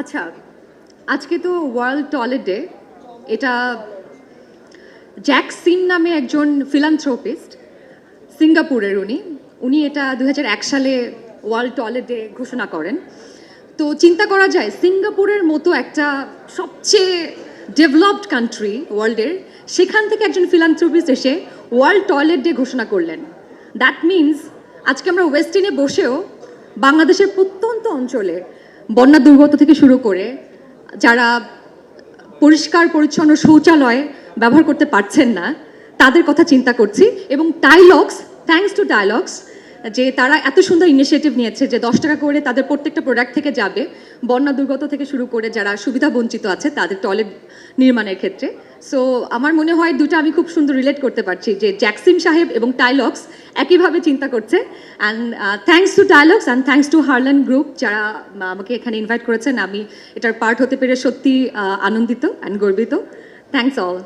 আচ্ছা আজকে তো ওয়ার্ল্ড টয়লেট ডে এটা জ্যাক সিন নামে একজন ফিলান্থ্রোপিস্ট সিঙ্গাপুরের উনি। উনি এটা দু হাজার এক সালে ওয়ার্ল্ড টয়লেট ডে ঘোষণা করেন। তো চিন্তা করা যায়, সিঙ্গাপুরের মতো একটা সবচেয়ে ডেভেলপড কান্ট্রি ওয়ার্ল্ডের সেখান থেকে একজন ফিলান্থ্রোপিস্ট এসে ওয়ার্ল্ড টয়লেট ডে ঘোষণা করলেন। দ্যাট মিনস আজকে আমরা ওয়েস্টিনে বসেও বাংলাদেশের প্রত্যন্ত অঞ্চলে বন্যা দুর্গত থেকে শুরু করে যারা পরিষ্কার, পরিচ্ছন্ন শৌচালয় ব্যবহার করতে পারছেন না, তাদের কথা চিন্তা করছি এবং টাইলক্স থ্যাঙ্কস টু টাইলক্স যে তারা এত সুন্দর ইনিশিয়েটিভ নিয়েছে যে দশ টাকা করে তাদের প্রত্যেকটা প্রোডাক্ট থেকে যাবে। বন্যা দুর্গত থেকে শুরু করে যারা সুবিধা বঞ্চিত আছে তাদের টয়লেট নির্মাণের ক্ষেত্রে। সো আমার মনে হয় দুটো আমি খুব সুন্দর রিলেট করতে পারছি যে জ্যাকসিম সাহেব এবং টাইলক্স একইভাবে চিন্তা করছে। And thanks to dialogues and thanks to Harlen group যারা আমাকে এখানে ইনভাইট করেছেন, আমি এটার পার্ট হতে পেরে সত্যি আনন্দিত অ্যান্ড গর্বিত। Thanks all